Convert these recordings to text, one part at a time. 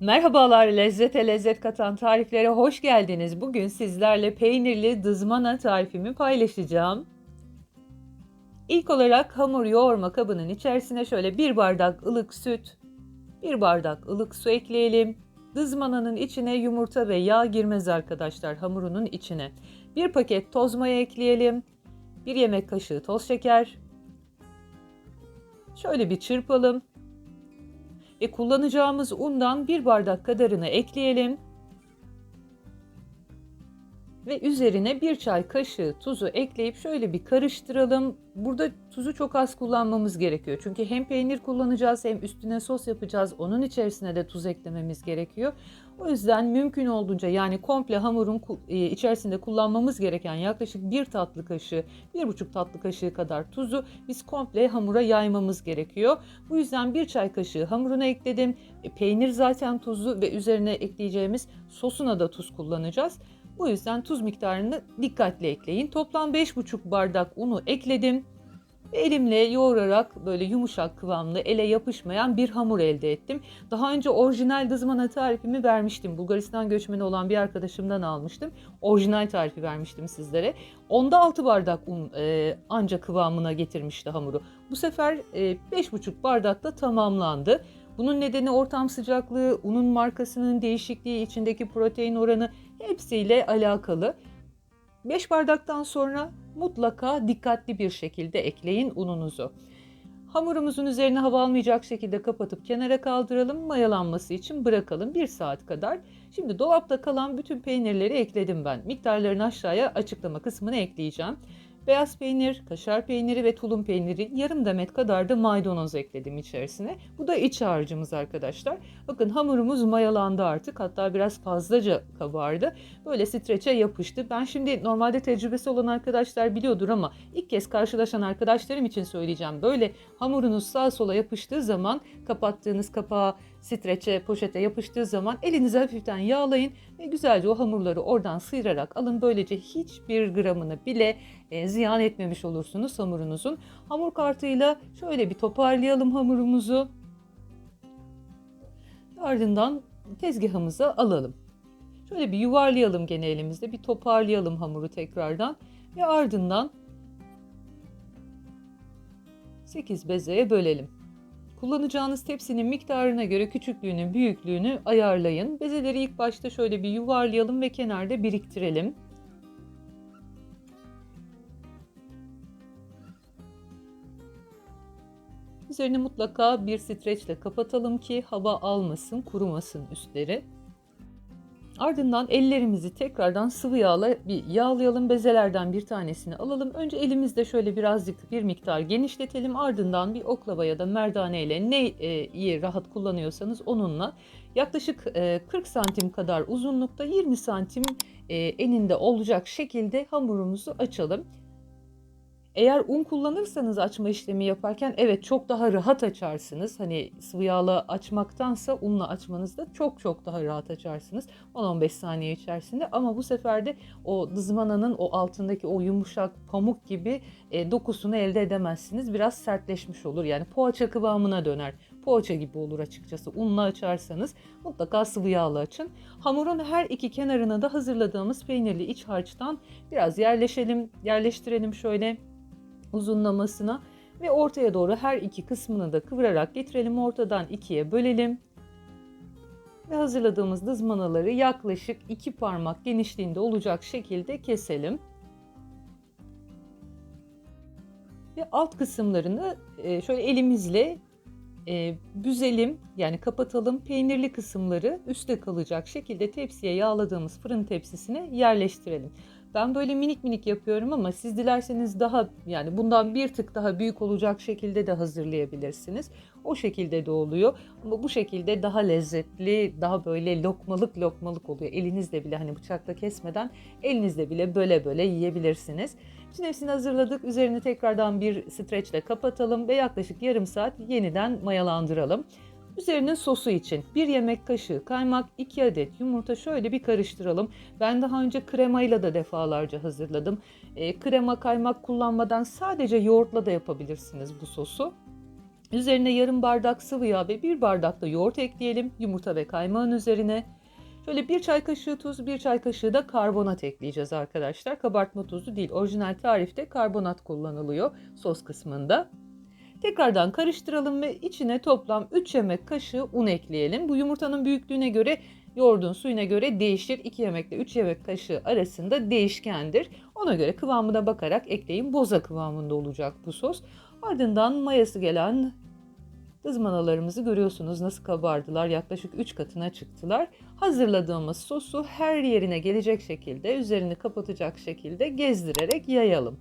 Merhabalar, lezzete lezzet katan tariflere hoş geldiniz. Bugün sizlerle peynirli dızmana tarifimi paylaşacağım. İlk olarak hamur yoğurma kabının içerisine şöyle bir bardak ılık süt, bir bardak ılık su ekleyelim. Dızmananın içine yumurta ve yağ girmez arkadaşlar hamurunun içine. Bir paket toz maya ekleyelim. Bir yemek kaşığı toz şeker. Şöyle bir çırpalım ve kullanacağımız undan bir bardak kadarını ekleyelim. Ve üzerine bir çay kaşığı tuzu ekleyip şöyle bir karıştıralım. Burada tuzu çok az kullanmamız gerekiyor. Çünkü hem peynir kullanacağız hem üstüne sos yapacağız. Onun içerisine de tuz eklememiz gerekiyor. O yüzden mümkün olduğunca yani komple hamurun e, içerisinde kullanmamız gereken yaklaşık bir tatlı kaşığı, bir buçuk tatlı kaşığı kadar tuzu biz komple hamura yaymamız gerekiyor. Bu yüzden bir çay kaşığı hamuruna ekledim. E, peynir zaten tuzlu ve üzerine ekleyeceğimiz sosuna da tuz kullanacağız. Bu yüzden tuz miktarını dikkatli ekleyin. Toplam 5,5 bardak unu ekledim. Elimle yoğurarak böyle yumuşak kıvamlı, ele yapışmayan bir hamur elde ettim. Daha önce orijinal dızmana tarifimi vermiştim. Bulgaristan göçmeni olan bir arkadaşımdan almıştım. Orijinal tarifi vermiştim sizlere. Onda 6 bardak un e, anca kıvamına getirmişti hamuru. Bu sefer e, 5,5 bardakta tamamlandı. Bunun nedeni ortam sıcaklığı, unun markasının değişikliği, içindeki protein oranı hepsiyle alakalı. 5 bardaktan sonra mutlaka dikkatli bir şekilde ekleyin ununuzu. Hamurumuzun üzerine hava almayacak şekilde kapatıp kenara kaldıralım. Mayalanması için bırakalım 1 saat kadar. Şimdi dolapta kalan bütün peynirleri ekledim ben. Miktarlarını aşağıya açıklama kısmına ekleyeceğim. Beyaz peynir, kaşar peyniri ve tulum peyniri yarım demet kadar da maydanoz ekledim içerisine. Bu da iç harcımız arkadaşlar. Bakın hamurumuz mayalandı artık. Hatta biraz fazlaca kabardı. Böyle streçe yapıştı. Ben şimdi normalde tecrübesi olan arkadaşlar biliyordur ama ilk kez karşılaşan arkadaşlarım için söyleyeceğim. Böyle hamurunuz sağa sola yapıştığı zaman kapattığınız kapağı streçe, poşete yapıştığı zaman elinizi hafiften yağlayın ve güzelce o hamurları oradan sıyırarak alın. Böylece hiçbir gramını bile e, ziyan etmemiş olursunuz hamurunuzun. Hamur kartıyla şöyle bir toparlayalım hamurumuzu. Ardından tezgahımıza alalım. Şöyle bir yuvarlayalım gene elimizde. Bir toparlayalım hamuru tekrardan. Ve ardından 8 bezeye bölelim. Kullanacağınız tepsinin miktarına göre küçüklüğünü, büyüklüğünü ayarlayın. Bezeleri ilk başta şöyle bir yuvarlayalım ve kenarda biriktirelim. Üzerini mutlaka bir streçle kapatalım ki hava almasın, kurumasın üstleri. Ardından ellerimizi tekrardan sıvı yağla bir yağlayalım. Bezelerden bir tanesini alalım. Önce elimizde şöyle birazcık bir miktar genişletelim. Ardından bir oklava ya da merdane ile neyi rahat kullanıyorsanız onunla yaklaşık 40 santim kadar uzunlukta 20 santim eninde olacak şekilde hamurumuzu açalım. Eğer un kullanırsanız açma işlemi yaparken evet çok daha rahat açarsınız. Hani sıvı yağla açmaktansa unla açmanızda çok çok daha rahat açarsınız. 10-15 saniye içerisinde ama bu sefer de o dızmananın o altındaki o yumuşak pamuk gibi e, dokusunu elde edemezsiniz. Biraz sertleşmiş olur yani poğaça kıvamına döner. Poğaça gibi olur açıkçası. Unla açarsanız mutlaka sıvı yağla açın. Hamurun her iki kenarına da hazırladığımız peynirli iç harçtan biraz yerleşelim, yerleştirelim şöyle uzunlamasına ve ortaya doğru her iki kısmını da kıvırarak getirelim. Ortadan ikiye bölelim. Ve hazırladığımız dızmanaları yaklaşık iki parmak genişliğinde olacak şekilde keselim. Ve alt kısımlarını e, şöyle elimizle e, büzelim yani kapatalım. Peynirli kısımları üstte kalacak şekilde tepsiye yağladığımız fırın tepsisine yerleştirelim. Ben böyle minik minik yapıyorum ama siz dilerseniz daha yani bundan bir tık daha büyük olacak şekilde de hazırlayabilirsiniz. O şekilde de oluyor ama bu şekilde daha lezzetli, daha böyle lokmalık lokmalık oluyor. Elinizle bile hani bıçakla kesmeden elinizle bile böyle böyle yiyebilirsiniz. Bütün hepsini hazırladık. Üzerini tekrardan bir streçle kapatalım ve yaklaşık yarım saat yeniden mayalandıralım. Üzerine sosu için 1 yemek kaşığı kaymak, 2 adet yumurta şöyle bir karıştıralım. Ben daha önce kremayla da defalarca hazırladım. E, krema kaymak kullanmadan sadece yoğurtla da yapabilirsiniz bu sosu. Üzerine yarım bardak sıvı yağ ve bir bardak da yoğurt ekleyelim yumurta ve kaymağın üzerine. Şöyle bir çay kaşığı tuz, bir çay kaşığı da karbonat ekleyeceğiz arkadaşlar. Kabartma tozu değil, orijinal tarifte karbonat kullanılıyor sos kısmında. Tekrardan karıştıralım ve içine toplam 3 yemek kaşığı un ekleyelim. Bu yumurtanın büyüklüğüne göre yoğurdun suyuna göre değişir. 2 yemekle 3 yemek kaşığı arasında değişkendir. Ona göre kıvamına bakarak ekleyin. Boza kıvamında olacak bu sos. Ardından mayası gelen ızmanalarımızı görüyorsunuz nasıl kabardılar. Yaklaşık 3 katına çıktılar. Hazırladığımız sosu her yerine gelecek şekilde, üzerini kapatacak şekilde gezdirerek yayalım.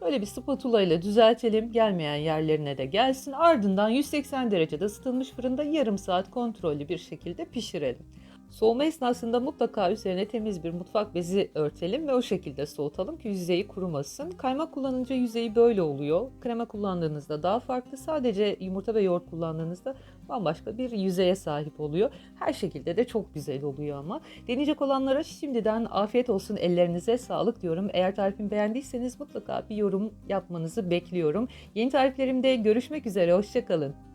Şöyle bir spatula ile düzeltelim. Gelmeyen yerlerine de gelsin. Ardından 180 derecede ısıtılmış fırında yarım saat kontrollü bir şekilde pişirelim. Soğuma esnasında mutlaka üzerine temiz bir mutfak bezi örtelim ve o şekilde soğutalım ki yüzeyi kurumasın. Kaymak kullanınca yüzeyi böyle oluyor. Krema kullandığınızda daha farklı. Sadece yumurta ve yoğurt kullandığınızda bambaşka bir yüzeye sahip oluyor. Her şekilde de çok güzel oluyor ama. Deneyecek olanlara şimdiden afiyet olsun ellerinize sağlık diyorum. Eğer tarifimi beğendiyseniz mutlaka bir yorum yapmanızı bekliyorum. Yeni tariflerimde görüşmek üzere. Hoşçakalın.